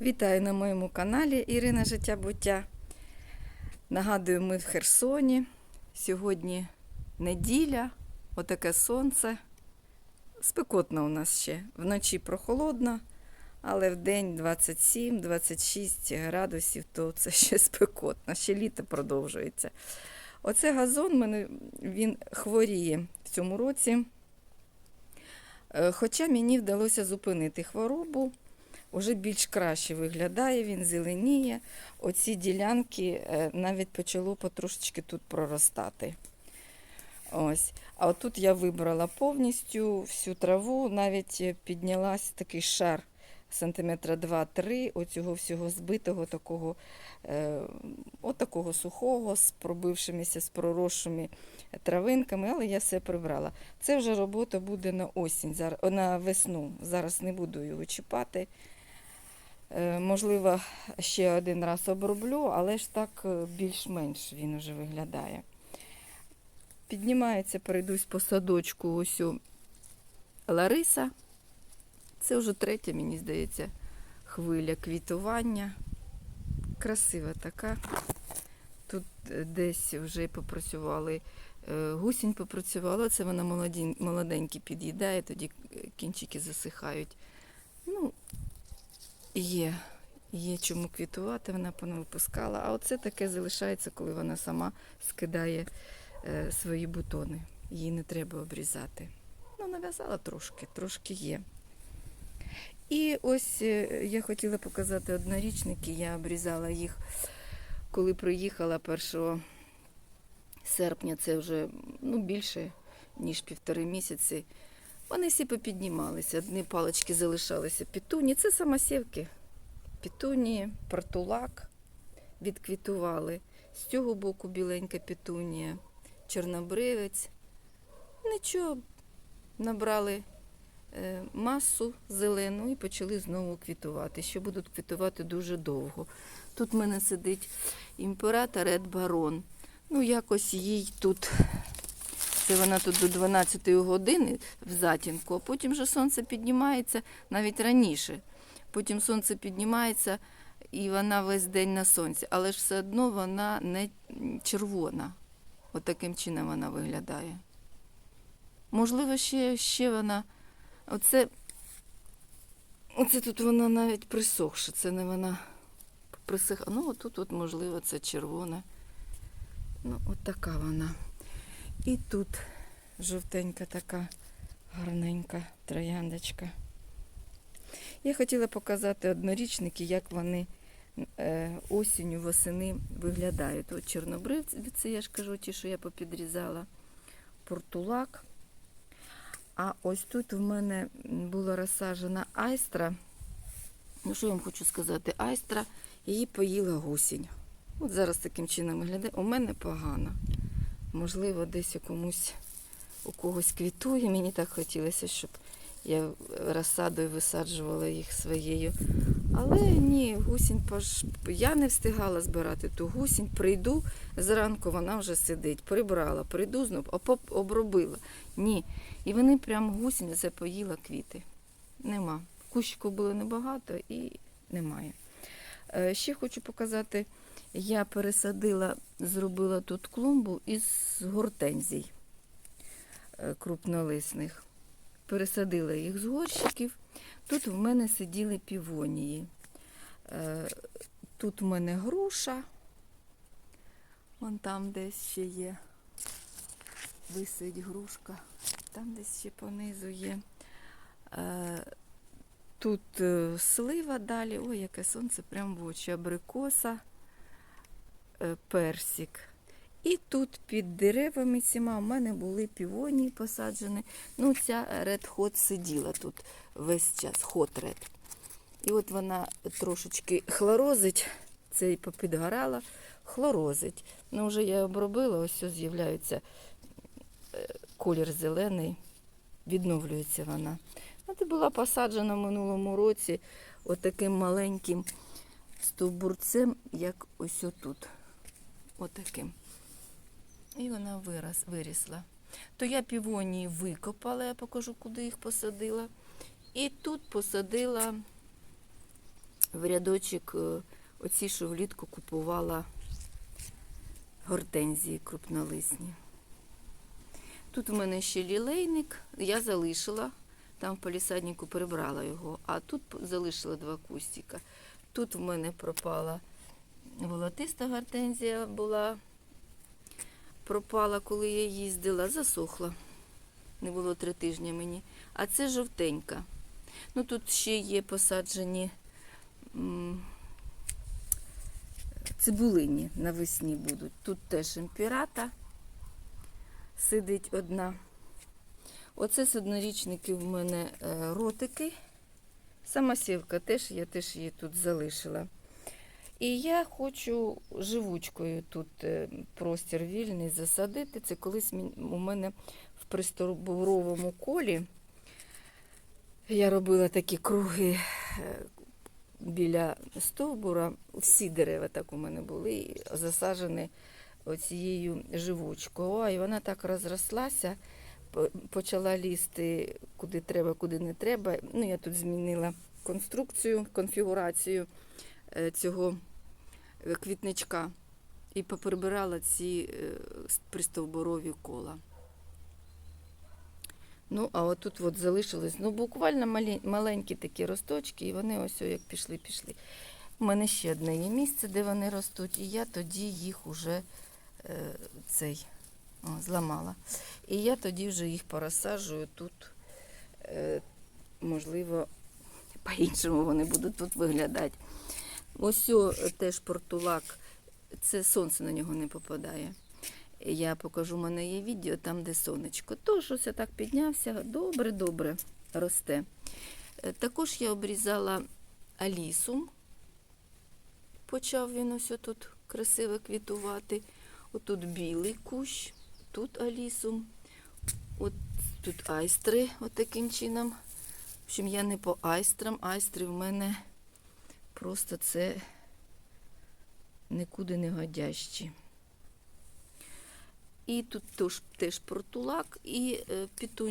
Вітаю на моєму каналі Ірина Життя Буття. Нагадую, ми в Херсоні. Сьогодні неділя, отаке сонце. Спекотно у нас ще. Вночі прохолодно, але в день 27-26 градусів, то це ще спекотно, ще літо продовжується. Оце газон, мене, він хворіє в цьому році. Е, Хоча мені вдалося зупинити хворобу. Уже більш краще виглядає, він зеленіє. Оці ділянки е, навіть почало потрошечки тут проростати. Ось. А отут я вибрала повністю всю траву, навіть піднялась такий шар сантиметра 2-3 оцього всього збитого, такого, е, отакого сухого, з пробившимися, з проросшими травинками, але я все прибрала. Це вже робота буде на осінь, на весну. Зараз не буду його чіпати. Е, Можливо, ще один раз оброблю, але ж так е, більш-менш він уже виглядає. Піднімається, перейдусь по садочку ось Лариса. Це вже третя, мені здається, хвиля квітування. Красива така. Тут е, десь вже попрацювали, гусінь попрацювала, це вона молоденькі під'їдає, тоді кінчики засихають. Ну, Є, є чому квітувати, вона понавипускала. А оце таке залишається, коли вона сама скидає е, свої бутони. Її не треба обрізати. Ну, нав'язала трошки, трошки є. І ось е, я хотіла показати однорічники. Я обрізала їх, коли приїхала 1 серпня, це вже ну, більше, ніж півтори місяці. Вони всі попіднімалися, одні палички залишалися пітуні. Це самосівки. Пітунії, портулак відквітували. З цього боку біленька пітунія, чорнобривець. Нічого, набрали е, масу зелену і почали знову квітувати. Ще будуть квітувати дуже довго. Тут в мене сидить імператор Ред Барон. Ну, якось їй тут це вона тут до 12 години в затінку, а потім вже сонце піднімається навіть раніше. Потім сонце піднімається і вона весь день на сонці, але ж все одно вона не червона. Отаким чином вона виглядає. Можливо, ще, ще вона. Оце, оце тут вона навіть присохша. Це не вона присиха. Ну, отут, от, можливо, це червона. Ну, от така вона. І тут жовтенька така гарненька трояндочка. Я хотіла показати однорічники, як вони е, осінню, восени виглядають. От чорнобривці, я ж кажу, ті, що я попідрізала, портулак. А ось тут в мене була розсаджена айстра. Ну, що я вам хочу сказати? Айстра, її поїла гусінь. От зараз таким чином виглядає. У мене погано. Можливо, десь у комусь у когось квітує. Мені так хотілося, щоб я розсадою висаджувала їх своєю. Але ні, гусінь пош... я не встигала збирати ту гусінь. Прийду зранку, вона вже сидить. Прибрала, прийду знов, обробила. Ні. І вони прям гусінь запоїла квіти. Нема. Кущику було небагато і немає. Е, Ще хочу показати. Я пересадила, зробила тут клумбу із гортензій е, крупнолисних. Пересадила їх з горщиків. Тут в мене сиділи півонії. Е, Тут в мене груша. Вон там десь ще є. Висить грушка. Там десь ще понизу є. Е, Тут слива далі. Ой, яке сонце, прям в очі. Абрикоса персик. І тут під деревами цими у мене були півонії посаджені. Ну, ця Red Hot сиділа тут весь час, Hot Red. І от вона трошечки хлорозить, це і попідгорала, хлорозить. Ну, вже я обробила, ось з'являється е, колір зелений, відновлюється вона. І була посаджена в минулому році отаким маленьким стовбурцем, як ось отут. Отаким. І вона вирос, вирісла. То я півонії викопала, я покажу, куди їх посадила. І тут посадила в рядочок е, оці, що влітку купувала гортензії крупнолисні. Тут в мене ще лілейник, я залишила, там в палісаднику прибрала його, а тут залишила два кустика. Тут в мене пропала волотиста гортензія була, пропала, коли я їздила, засохла. Не було три тижні мені. А це жовтенька. Ну тут ще є посаджені цибулині навесні будуть. Тут теж імпірата сидить одна. Оце з однорічників в мене е, ротики. Сама сівка теж, я теж її тут залишила. І я хочу живучкою тут е, простір вільний засадити. Це колись у мене в пристовбуровому колі. Я робила такі круги е, біля стовбура. Всі дерева так у мене були засаджені оцією живучкою. Ой, вона так розрослася, почала лізти куди треба, куди не треба. Ну, я тут змінила конструкцію, конфігурацію цього е, квітничка і поприбирала ці е, пристовбурові кола. Ну, а отут от залишилось, ну, буквально малі, маленькі такі росточки, і вони ось як пішли, пішли. У мене ще одне є місце, де вони ростуть, і я тоді їх уже е, цей о, зламала. І я тоді вже їх порозсаджую тут. Е, можливо, по-іншому вони будуть тут виглядати. Ось теж портулак, це сонце на нього не попадає. Я покажу, у мене є відео там, де сонечко. То щось так піднявся, добре-добре росте. Е, Також я обрізала алісу. Почав він ось тут красиво квітувати. Отут білий кущ, тут алісум, от тут айстри, от чином. В общем, я не по айстрам, айстри в мене просто це нікуди не годящі. І тут теж, теж портулак, і е,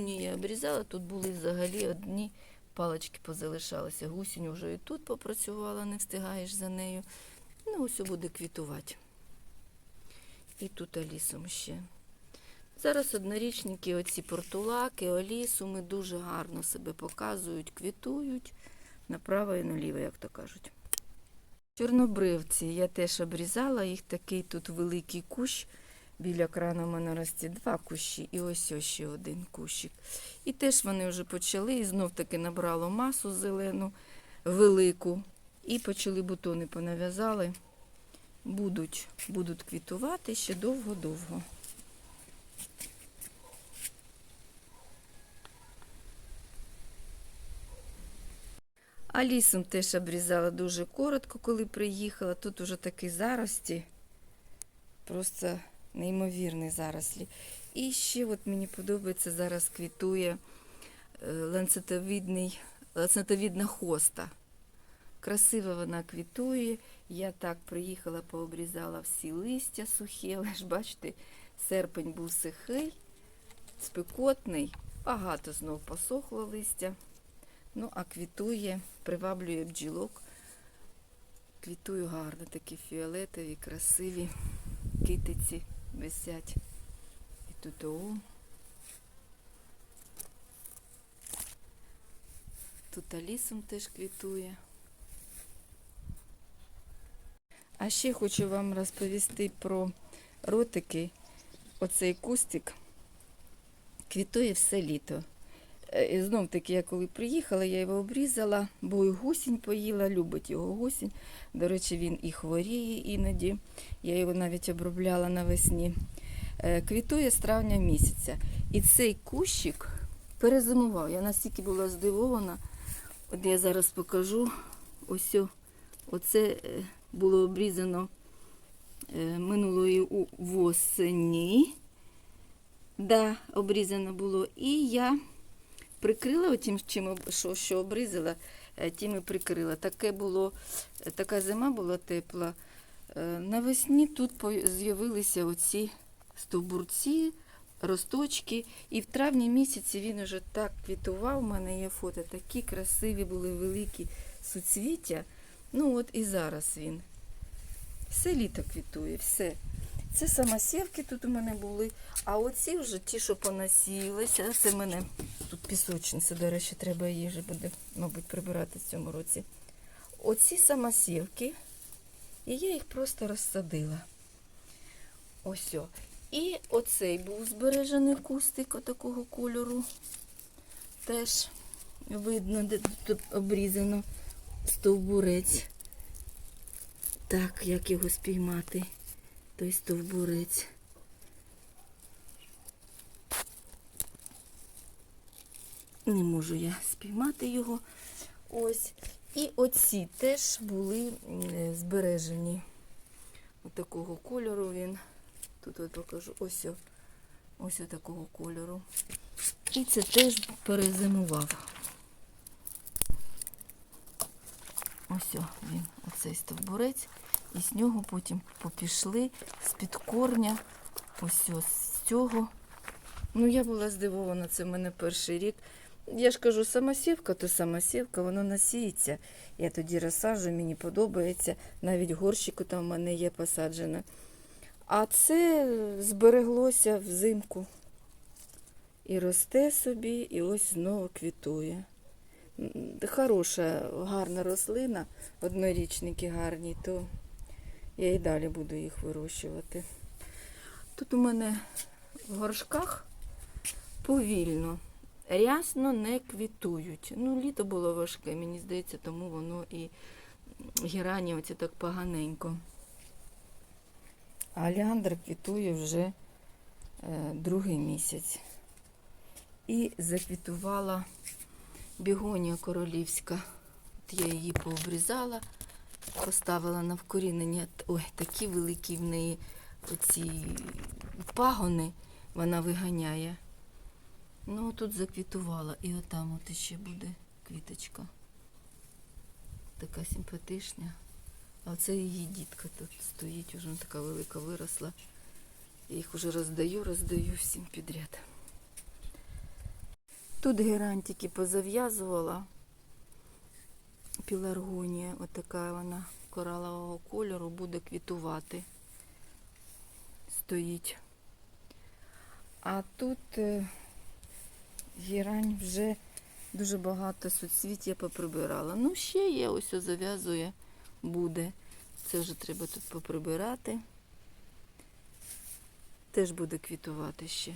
я обрізала. Тут були взагалі одні палички позалишалися. Гусінь вже і тут попрацювала, не встигаєш за нею. Ну, ось буде квітувати. І тут алісом ще. Зараз однорічники, оці портулаки, олісуми дуже гарно себе показують, квітують направо і наліво, як то кажуть. Чорнобривці я теж обрізала, їх такий тут великий кущ. Біля крану в мене росте два кущі і ось ось ще один кущик. І теж вони вже почали, і знов таки набрало масу зелену, велику. І почали бутони понав'язали. Будуть, будуть квітувати ще довго-довго. А лісом теж обрізала дуже коротко, коли приїхала. Тут уже такі зарості. Просто неймовірні зарослі. І ще от мені подобається, зараз квітує е, ланцетовидний, хоста. Красиво вона квітує. Я так приїхала, пообрізала всі листя сухі, але ж бачите, серпень був сухий, спекотний, багато знов посохло листя. Ну, а квітує, приваблює бджілок. Квітує гарно, такі фіолетові, красиві китиці висять. І тут о. Тут алісом теж квітує. А ще хочу вам розповісти про ротики. Оцей кустик квітує все літо. Е, І знов таки, я коли приїхала, я його обрізала, бо і гусінь поїла, любить його гусінь. До речі, він і хворіє іноді. Я його навіть обробляла навесні. Е, Квітує з травня місяця. І цей кущик перезимував. Я настільки була здивована. От я зараз покажу. Ось оце е, було обрізано минулої восені. Да, обрізано було. І я прикрила отім, чим що, що обрізала, е, тим і прикрила. Таке було, е, така зима була тепла. Е, Навесні тут з'явилися оці стовбурці, росточки. І в травні місяці він уже так квітував. У мене є фото. Такі красиві були великі суцвіття. Ну от і зараз він. Все літо квітує, все. Це самосівки тут у мене були. А оці вже ті, що понасіялися, це в мене тут пісочниця, до речі, треба вже буде, мабуть, прибирати в цьому році. Оці самосівки, і я їх просто розсадила. Ось. о. І оцей був збережений кустик такого кольору. Теж видно, де тут обрізано стовбурець. Так, як його спіймати, той стовбурець. Не можу я спіймати його. Ось. І оці теж були збережені. Ось такого кольору він. Тут от покажу. Ось. Ось о такого кольору. І це теж перезимував. Ось він, оцей стовбурець. І з нього потім попішли з-під корня. Ось о, з цього. Ну, я була здивована, це в мене перший рік. Я ж кажу, самосівка, то самосівка, воно насіється. Я тоді розсаджую, мені подобається. Навіть горщику там в мене є посаджене. А це збереглося взимку. І росте собі, і ось знову квітує. Хороша, гарна рослина, однорічники гарні, то я і далі буду їх вирощувати. Тут у мене в горшках повільно, рясно не квітують. Ну, літо було важке, мені здається, тому воно і герані оце так поганенько. А квітує вже е, другий місяць. І заквітувала бігонія королівська. От я її пообрізала, поставила на вкорінення. Ой, такі великі в неї оці пагони вона виганяє. Ну, тут заквітувала. І отам от ще буде квіточка. Така симпатична. А це її дітка тут стоїть, вже така велика виросла. Я їх вже роздаю, роздаю всім підряд. Тут герантики позав'язувала. Піларгонія, отака вона коралового кольору, буде квітувати. Стоїть. А тут е, герань вже дуже багато суцвіт я поприбирала. Ну, ще є, ось зав'язує, буде. Це вже треба тут поприбирати. Теж буде квітувати ще.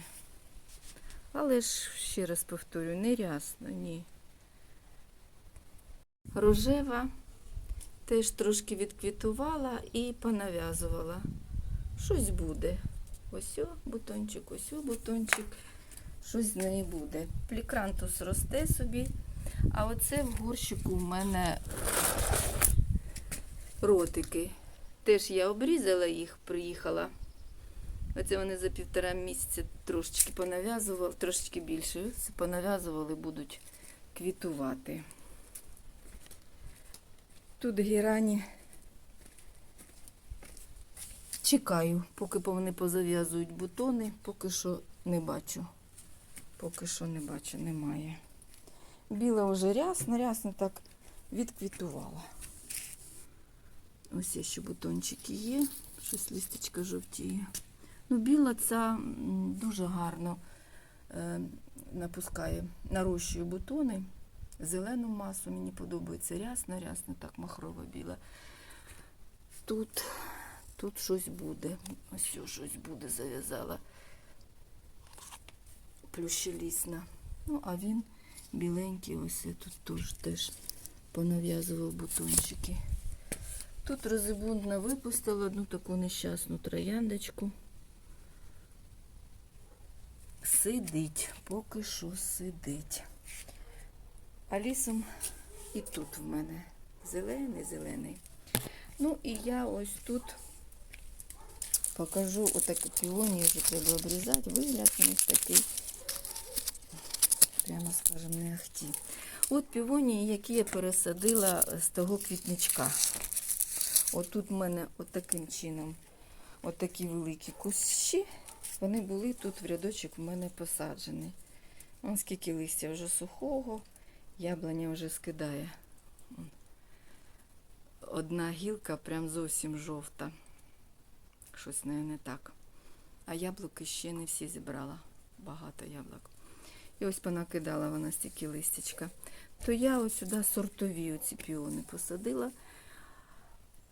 Але ж, ще раз повторюю, не рясно, ні. Рожева теж трошки відквітувала і понав'язувала. Щось буде. Ось о бутончик, ось о бутончик. Щось з неї буде. Плікрантус росте собі. А оце в горщику в мене ротики. Теж я обрізала їх, приїхала. Оце вони за півтора місяця трошечки понав'язували, трошечки більше. Понав'язували, будуть квітувати. Тут гірані чекаю, поки вони позав'язують бутони, поки що не бачу. Поки що не бачу, немає. Біла вже рясно, рясно так відквітувала. Ось є ще бутончики є, щось листочка жовтіє. Ну, біла ця дуже гарно е, напускає, нарощує бутони. Зелену масу мені подобається рясно, рясно, так махрова біла. Тут, тут щось буде. Ось щось буде, зав'язала плющелісна. Ну, а він біленький, ось я тут теж, теж понав'язував бутончики. Тут розибунна випустила одну таку нещасну трояндочку. Сидить, поки що сидить. А лісом і тут в мене зелений, зелений. Ну і я ось тут покажу отаку піонію, вже треба обрізати. Вигляд у них такий, прямо скажемо, не ахті. От півонії, які я пересадила з того квітничка. Отут в мене отаким чином отакі великі кущі. Вони були тут в рядочок в мене посаджені. Ось скільки листя вже сухого, яблуня вже скидає. одна гілка прям зовсім жовта. Щось нею не так. А яблуки ще не всі зібрала. Багато яблук. І ось понакидала вона стільки листячка. То я ось сюди сортові оці піони посадила.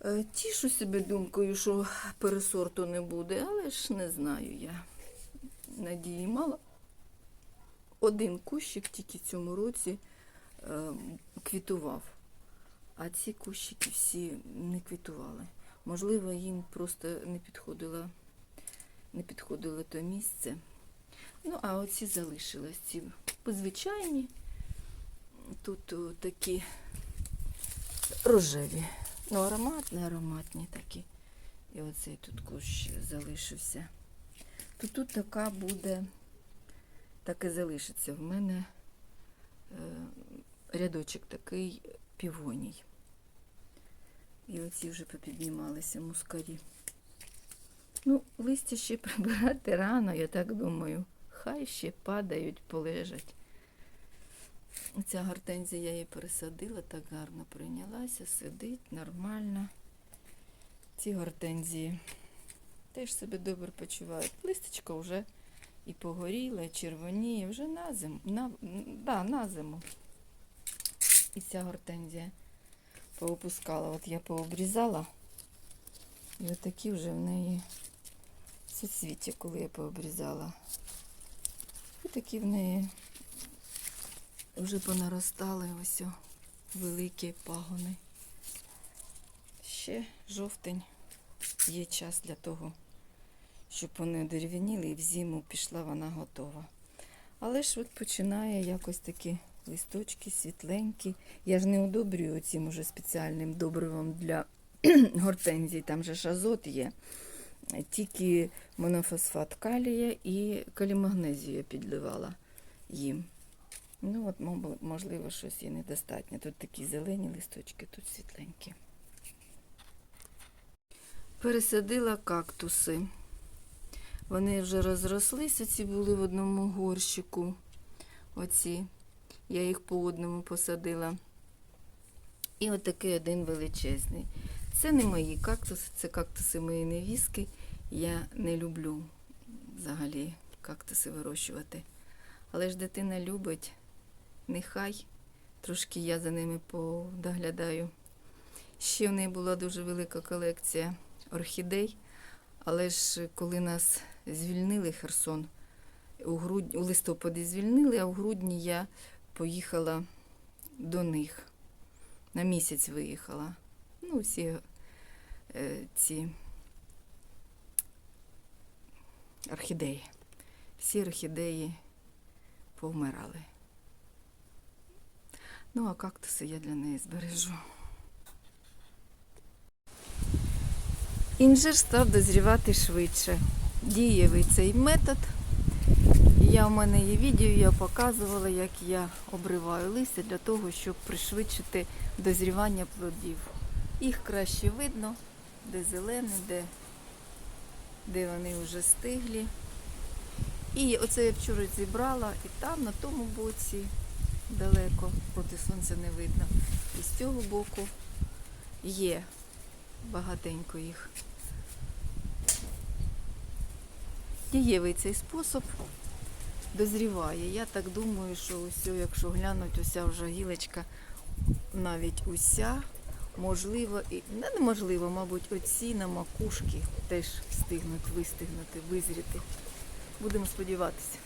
Е, Тішу себе думкою, що пересорту не буде, але ж не знаю я. Надії мало. Один кущик тільки цьому році квітував, а ці кущики всі не квітували. Можливо, їм просто не підходило, не підходило то місце. Ну, а оці залишились ці звичайні. Тут о, такі рожеві. Ну, ароматні, ароматні такі. І оцей тут кущ залишився. То тут така буде, так і залишиться. В мене е, рядочок такий півоній. І оці вже попіднімалися мускарі. Ну, листя ще прибирати рано, я так думаю. Хай ще падають, полежать. Ця гортензія я її пересадила, так гарно прийнялася, сидить нормально. Ці гортензії теж себе добре почувають. Листочко вже і погоріло, і червоніє, вже на зиму. На, да, на зиму. І ця гортензія поопускала. От я пообрізала. І отакі вже в неї соцвіття, коли я пообрізала. І такі в неї вже понаростали ось о, великі пагони. Ще жовтень є час для того, щоб вони дерев'яніли і в зиму пішла вона готова. Але ж от починає якось такі листочки світленькі. Я ж не удобрюю цим уже спеціальним добривом для гортензій, там же ж азот є. Тільки монофосфат калія і калімагнезію я підливала їм. Ну, от, можливо, щось і недостатньо. Тут такі зелені листочки, тут світленькі. Пересадила кактуси. Вони вже розрослися, ці були в одному горщику. Оці. Я їх по одному посадила. І отакий один величезний. Це не мої кактуси, це кактуси моєї невістки. Я не люблю взагалі кактуси вирощувати. Але ж дитина любить, нехай трошки я за ними подоглядаю. Ще в неї була дуже велика колекція орхідей, але ж коли нас звільнили Херсон, у, грудні, у листопаді звільнили, а в грудні я поїхала до них. На місяць виїхала. Ну, всі е, ці орхідеї. Всі орхідеї повмирали. Ну, а кактуси я для неї збережу. Інжир став дозрівати швидше. Дієвий цей метод. Я в мене є відео, я показувала, як я обриваю листя для того, щоб пришвидшити дозрівання плодів. Їх краще видно, де зелене, де, де вони вже стиглі. І оце я вчора зібрала, і там, на тому боці, далеко, проти сонця не видно. І з цього боку є багатенько їх. Дієвий цей спосіб дозріває. Я так думаю, що усе, якщо глянуть, уся вже гілочка, навіть уся, можливо, і не неможливо, мабуть, оці на макушки теж встигнуть вистигнути, визріти. Будемо сподіватися.